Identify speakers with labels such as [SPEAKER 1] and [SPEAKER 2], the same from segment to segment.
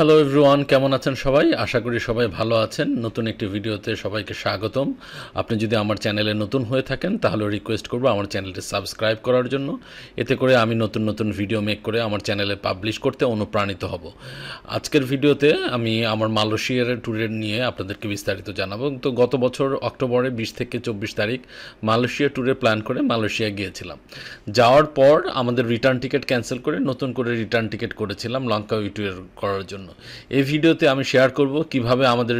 [SPEAKER 1] Hello everyone কেমন আছেন সবাই? আশা করি সবাই ভালো আছেন। নতুন একটি ভিডিওতে সবাইকে স্বাগতম। আপনি যদি আমার চ্যানেলে নতুন হয়ে থাকেন, তাহলে রিকোয়েস্ট করব আমার চ্যানেলটি সাবস্ক্রাইব করার জন্য। এতে করে আমি নতুন নতুন ভিডিও মেক করে আমার চ্যানেলে পাবলিশ করতে অনুপ্রাণিত হব। আজকের ভিডিওতে আমি আমার মালয়েশিয়ার ট্যুরের নিয়ে আপনাদেরকে বিস্তারিত জানাব। তো গত বছর অক্টোবরে বিশ থেকে চব্বিশ তারিখ মালয়েশিয়া ট্যুরে প্ল্যান করে মালয়েশিয়া গিয়েছিলাম। যাওয়ার পর আমাদের রিটার্ন টিকিট ক্যান্সেল করে নতুন করে রিটার্ন টিকিট করেছিলাম লঙ্কা ট্যুর করার জন্য। এই ভিডিওতে আমি শেয়ার করব কীভাবে আমাদের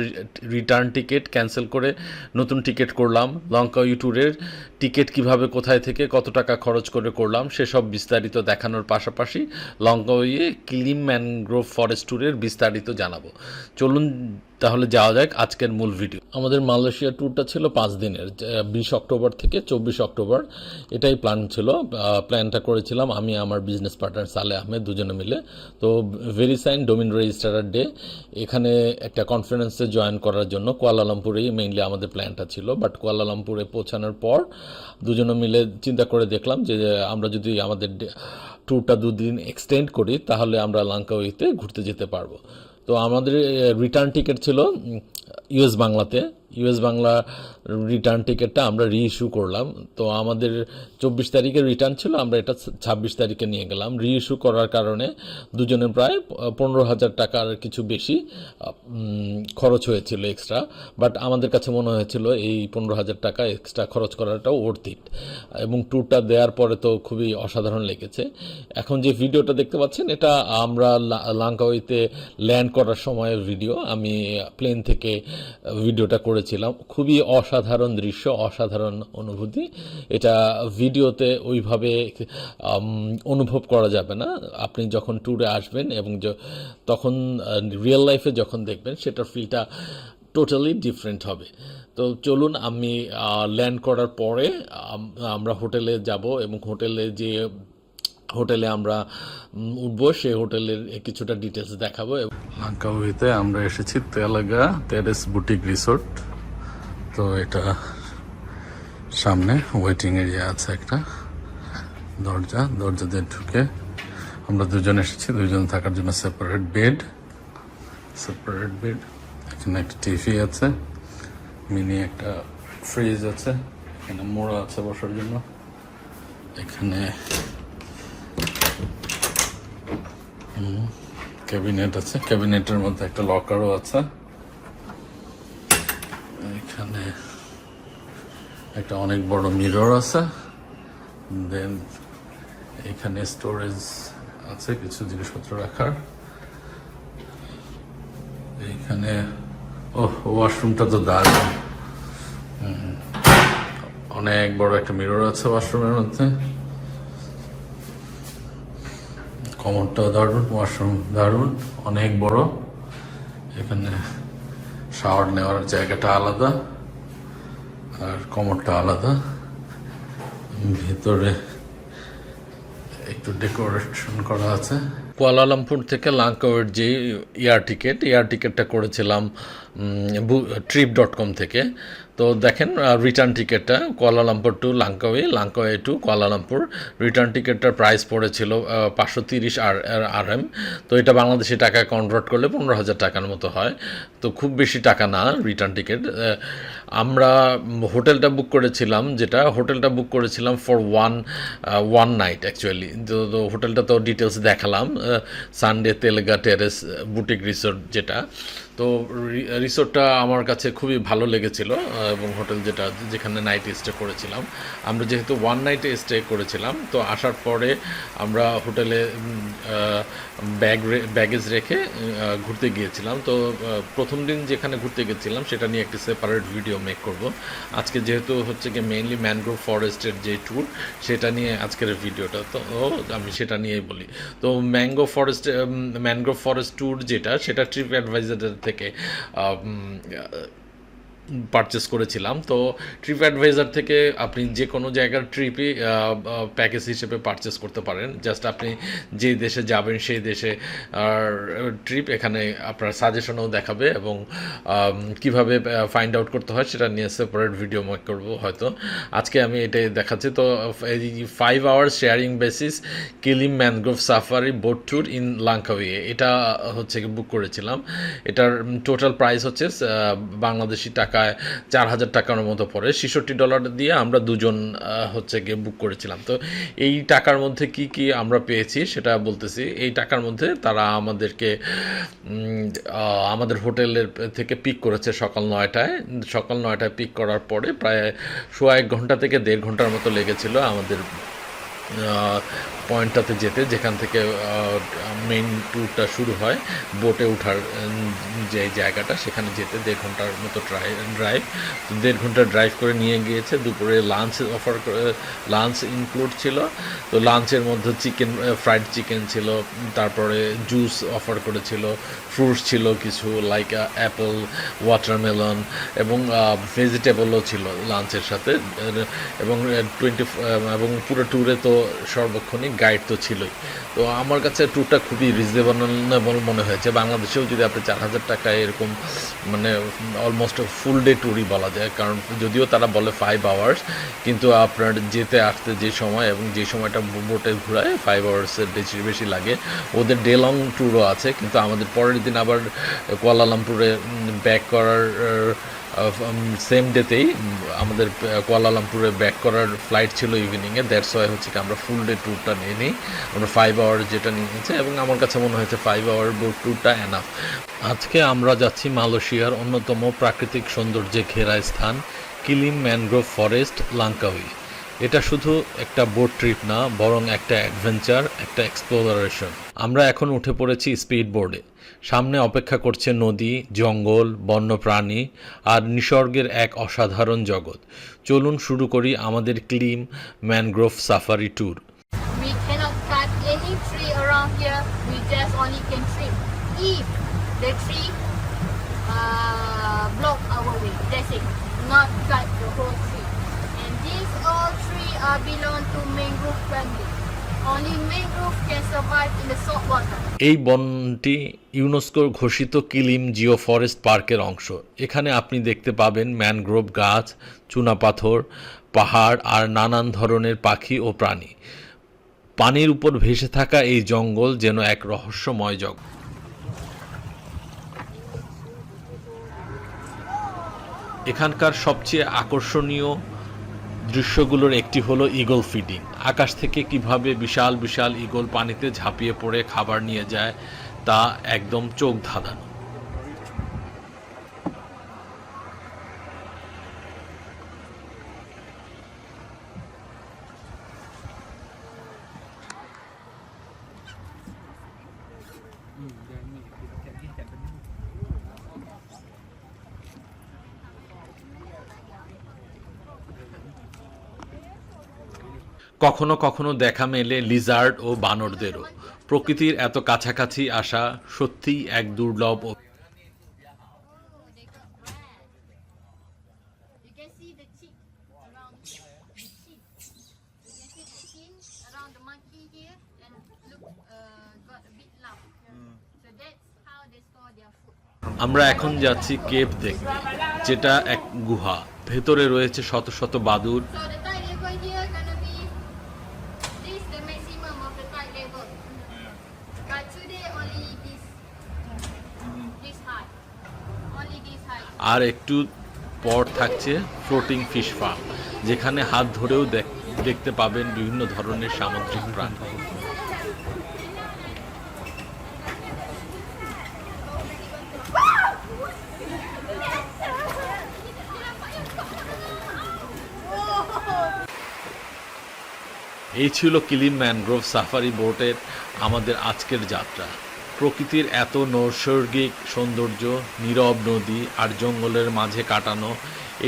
[SPEAKER 1] রিটার্ন টিকিট ক্যান্সেল করে নতুন টিকিট করলাম, লঙ্কা ট্যুরের টিকিট কীভাবে কোথায় থেকে কত টাকা খরচ করে করলাম, সেসব বিস্তারিত দেখানোর পাশাপাশি লঙ্কা ইয়ে ক্লিম ম্যানগ্রোভ ফরেস্ট ট্যুরের বিস্তারিত জানাব। চলুন তাহলে যাওয়া যাক আজকের মূল ভিডিও। আমাদের মালয়েশিয়া ট্যুরটা ছিল পাঁচ দিনের বিশ অক্টোবর থেকে চব্বিশ অক্টোবর। এটাই প্ল্যান ছিল প্ল্যানটা করেছিলাম আমি, আমার বিজনেস পার্টনার সালে আহমেদ দুজনে মিলে। তো ভেরিসাইন ডোমিন রেজিস্টারার ডে এখানে একটা কনফারেন্সে জয়েন করার জন্য কুয়ালালামপুরেই মেইনলি আমাদের প্ল্যানটা ছিল। বাট কুয়ালালামপুরে পৌঁছানোর পর দুজনে মিলে চিন্তা করে দেখলাম যে, আমরা যদি আমাদের ট্যুরটা দুদিন এক্সটেন্ড করি, তাহলে আমরা লাঙ্কাউইতে ঘুরতে যেতে পারব। তো আমাদের রিটার্ন টিকিট ছিল ইউএস বাংলাতে ইউএস বাংলা রিটার্ন টিকিটটা আমরা রিইস্যু করলাম। তো আমাদের চব্বিশ তারিখে রিটার্ন ছিল, আমরা এটা ছাব্বিশ তারিখে নিয়ে গেলাম। রিইস্যু করার কারণে দুজনে প্রায় পনেরো হাজার টাকার কিছু বেশি খরচ হয়েছিল এক্সট্রা বাট আমাদের কাছে মনে হয়েছিল এই পনেরো হাজার টাকা এক্সট্রা খরচ করাটাও অর্থিত এবং ট্যুরটা দেওয়ার পরে তো খুবই অসাধারণ লেগেছে। এখন যে ভিডিওটা দেখতে পাচ্ছেন, এটা আমরা লাঙ্কাওইতে ল্যান্ড করার সময়ের ভিডিও আমি প্লেন থেকে ভিডিওটা করেছিলাম। খুবই অসাধারণ দৃশ্য, অসাধারণ অনুভূতি। এটা ভিডিওতে ওইভাবে অনুভব করা যাবে না। আপনি যখন ট্যুরে আসবেন এবং তখন রিয়েল লাইফে যখন দেখবেন, সেটার ফিলটা টোটালি ডিফারেন্ট হবে। তো চলুন, আমি ল্যান্ড করার পরে আমরা হোটেলে যাব এবং হোটেলে যে হোটেলে আমরা উঠবো সেই হোটেলের কিছুটা ডিটেলস দেখাবো। লাঙ্কাউইতে আমরা এসেছি তেলাগা টেরেস বুটিক রিসোর্ট। তো এটা সামনে ওয়েটিং এরিয়া আছে একটা দরজা। দরজা দিয়ে ঢুকে আমরা দুজন এসেছি। দুজন থাকার জন্য সেপারেট বেড সেপারেট বেড এখানে একটা টিভি আছে মিনি একটা ফ্রিজ আছে, এখানে মোড়া আছে বসার জন্য। এখানে ক্যাবিনেট আছে, ক্যাবিনেটের মধ্যে একটা লকারও আছে। এখানে একটা অনেক বড় মিরর আছে। দেন এখানে স্টোরেজ আছে, কিছু জিনিসপত্র রাখার। এখানে ও ওয়াশরুমটা তো দারুণ। অনেক বড় একটা মিরর আছে ওয়াশরুমের মধ্যে। কমরটাও দারুণ, ওয়াশরুম দারুণ, অনেক বড়। এখানে শাওয়ার নেওয়ার জায়গাটা আলাদা আর কমরটা আলাদা। ভিতরে একটু ডেকোরেশন করা আছে। কুয়ালালামপুর থেকে লাঙ্কাওয়ের যে এয়ার টিকিট, এয়ার টিকিটটা করেছিলাম ট্রিপ ডট কম থেকে। তো দেখেন রিটার্ন টিকিটটা Kuala Lumpur to Langkawi Langkawi to Kuala Lumpur return টিকিটটার price পড়েছিল পাঁচশো তিরিশ আর আর এম তো এটা বাংলাদেশি টাকায় কনভার্ট করলে পনেরো হাজার টাকার মতো হয়। তো খুব বেশি টাকা না রিটার্ন টিকিট আমরা হোটেলটা বুক করেছিলাম, যেটা হোটেলটা বুক করেছিলাম for one one night actually তো হোটেলটা তো ডিটেলস দেখালাম Sunday Telaga terrace boutique resort যেটা। তো রিসোর্টটা আমার কাছে খুবই ভালো লেগেছিল এবং হোটেল যেটা, যেখানে নাইট স্টে করেছিলাম। আমরা যেহেতু ওয়ান নাইটে স্টে করেছিলাম, তো আসার পরে আমরা হোটেলে ব্যাগ ব্যাগেজ রেখে ঘুরতে গিয়েছিলাম। তো প্রথম দিন যেখানে ঘুরতে গেছিলাম সেটা নিয়ে একটি সেপারেট ভিডিও মেক করব। আজকে যেহেতু হচ্ছে কি মেইনলি ম্যানগ্রোভ ফরেস্টের যে ট্যুর সেটা নিয়ে আজকের ভিডিওটা তো আমি সেটা নিয়েই বলি। তো mango forest mangrove forest tour যেটা, সেটা ট্রিপ অ্যাডভাইজারের থেকে পারচেস করেছিলাম। তো ট্রিপ অ্যাডভাইজার থেকে আপনি যে কোনো জায়গার ট্রিপই প্যাকেজ হিসেবে পারচেস করতে পারেন। জাস্ট আপনি যে দেশে যাবেন সেই দেশে, আর ট্রিপ এখানে আপনার সাজেশনও দেখাবে এবং কীভাবে ফাইন্ড আউট করতে হয় সেটা নিয়ে সেপারেট ভিডিও মেক করব হয়তো। আজকে আমি এটাই দেখাচ্ছি। তো এই five hours sharing basis Kilim mangrove safari boat tour in Langkawi এটা হচ্ছে বুক করেছিলাম। এটার টোটাল প্রাইস হচ্ছে বাংলাদেশি টাকায় চার হাজার টাকার মতো পড়ে। ছেষট্টি ডলার দিয়ে আমরা দুজন হচ্ছে গিয়ে বুক করেছিলাম। তো এই টাকার মধ্যে কি কি আমরা পেয়েছি সেটা বলতেছি। এই টাকার মধ্যে তারা আমাদেরকে আমাদের হোটেলের থেকে পিক করেছে সকাল নয়টায়। সকাল নয়টায় পিক করার পরে প্রায় সোয়া এক ঘণ্টা থেকে দেড় ঘণ্টার মতো লেগেছিল আমাদের পয়েন্টটাতে যেতে, যেখান থেকে মেইন ট্যুরটা শুরু হয় বোটে ওঠার যে জায়গাটা, সেখানে যেতে দেড় ঘণ্টার মতো ড্রাইভ ড্রাইভ দেড় ঘণ্টা ড্রাইভ করে নিয়ে গিয়েছে, দুপুরে লাঞ্চ অফার করে লাঞ্চ ইনক্লুড ছিল। তো লাঞ্চের মধ্যে চিকেন ফ্রাইড চিকেন ছিল, তারপরে জুস অফার করেছিল ফ্রুটস ছিল কিছু লাইক অ্যাপেল ওয়াটারমেলন এবং ভেজিটেবলও ছিল লাঞ্চের সাথে। এবং টোয়েন্টি এবং পুরো ট্যুরে তো সর্বক্ষণিক গাইড তো ছিলই। তো আমার কাছে ট্যুরটা খুবই রিজনেবল মনে হয়েছে। বাংলাদেশেও যদি আপনি চার হাজার টাকায় এরকম মানে অলমোস্ট ফুল ডে ট্যুরই বলা যায়, কারণ যদিও তারা বলে ফাইভ আওয়ার্স কিন্তু আপনার যেতে, আসতে যে সময় এবং যে সময়টা বোটে ঘোরায় ফাইভ আওয়ার্সের বেশি বেশি লাগে। ওদের ডে লং ট্যুরও আছে, কিন্তু আমাদের পরের দিন আবার কুয়ালালামপুরে ব্যাক করার সেম ডেতেই আমাদের কোয়ালালামপুরে কুয়ালালামপুরে ব্যাক করার ফ্লাইট ছিল ইভিনিংয়ে দ্যাটস ওয়াই হচ্ছে কি আমরা ফুল ডে ট্যুরটা নিয়ে নিই আমরা ফাইভ আওয়ার যেটা নিয়ে নিয়েছে, এবং আমার কাছে মনে হয়েছে ফাইভ আওয়ার বোট ট্যুরটা এনাফ আজকে আমরা যাচ্ছি মালয়েশিয়ার অন্যতম প্রাকৃতিক সৌন্দর্যে ঘেরা স্থান কিলিম ম্যানগ্রোভ ফরেস্ট লাঙ্কাউই এটা শুধু একটা বোট ট্রিপ না, বরং একটা অ্যাডভেঞ্চার একটা এক্সপ্লোরারেশন আমরা এখন উঠে পড়েছি স্পিড বোর্ডে সামনে অপেক্ষা করছে নদী, জঙ্গল, বন্যপ্রাণী আর নিসর্গের এক অসাধারণ জগৎ। চলুন শুরু করি আমাদের Kilim mangrove safari tour.
[SPEAKER 2] Not cut the whole tree. These all tree are belong to mangrove family. Only mangrove can survive in the salt water.
[SPEAKER 1] এই বনটি ইউনেস্কোর ঘোষিত কিলিম জিও ফরেস্ট পার্কের অংশ এখানে আপনি দেখতে পাবেন ম্যানগ্রোভ গাছ চুনাপাথর পাহাড় আর নানান ধরনের পাখি ও প্রাণী পানির উপর ভেসে থাকা এই জঙ্গল যেন এক রহস্যময় জগৎ এখানকার সবচেয়ে আকর্ষণীয় দৃশ্যগুলোর একটি হলো ইগল ফিডিং আকাশ থেকে কীভাবে বিশাল বিশাল ইগল পানিতে ঝাঁপিয়ে পড়ে খাবার নিয়ে যায় তা একদম চোখ ধাঁধানো। কখনো কখনো দেখা মেলে লিজার্ড ও বানরদেরও। প্রকৃতির এত কাছাকাছি আসা সত্যি এক দুর্লভ আমরা এখন যাচ্ছি কেপ দেখতে, যেটা এক গুহা। ভেতরে রয়েছে শত শত বাদুর আর একটু পর থাকছে ফ্লোটিং ফিশ ফার্ম যেখানে হাত ধরেও দেখ- দেখতে পাবেন বিভিন্ন ধরনের সামুদ্রিক প্রাণী। এই ছিল কিলিম ম্যানগ্রোভ সাফারি বোটের আমাদের আজকের যাত্রা। প্রকৃতির এত নৈসর্গিক সৌন্দর্য, নীরব নদী আর জঙ্গলের মাঝে কাটানো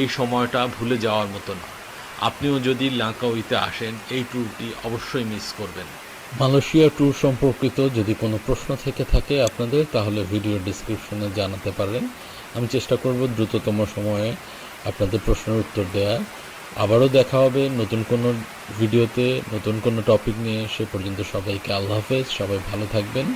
[SPEAKER 1] এই সময়টা ভুলে যাওয়ার মতো না। আপনিও যদি লাঙ্কাউইতে আসেন, এই ট্যুরটি অবশ্যই মিস করবেন। মালয়েশিয়া ট্যুর সম্পর্কিত যদি কোনো প্রশ্ন থেকে থাকে আপনাদের, তাহলে ভিডিও ডিসক্রিপশনে জানাতে পারেন। আমি চেষ্টা করব দ্রুততম সময়ে আপনাদের প্রশ্নের উত্তর দেওয়া আবারও দেখা হবে নতুন কোনো ভিডিওতে নতুন কোনো টপিক নিয়ে। সে পর্যন্ত সবাইকে আল্লাহ হাফেজ। সবাই ভালো থাকবেন।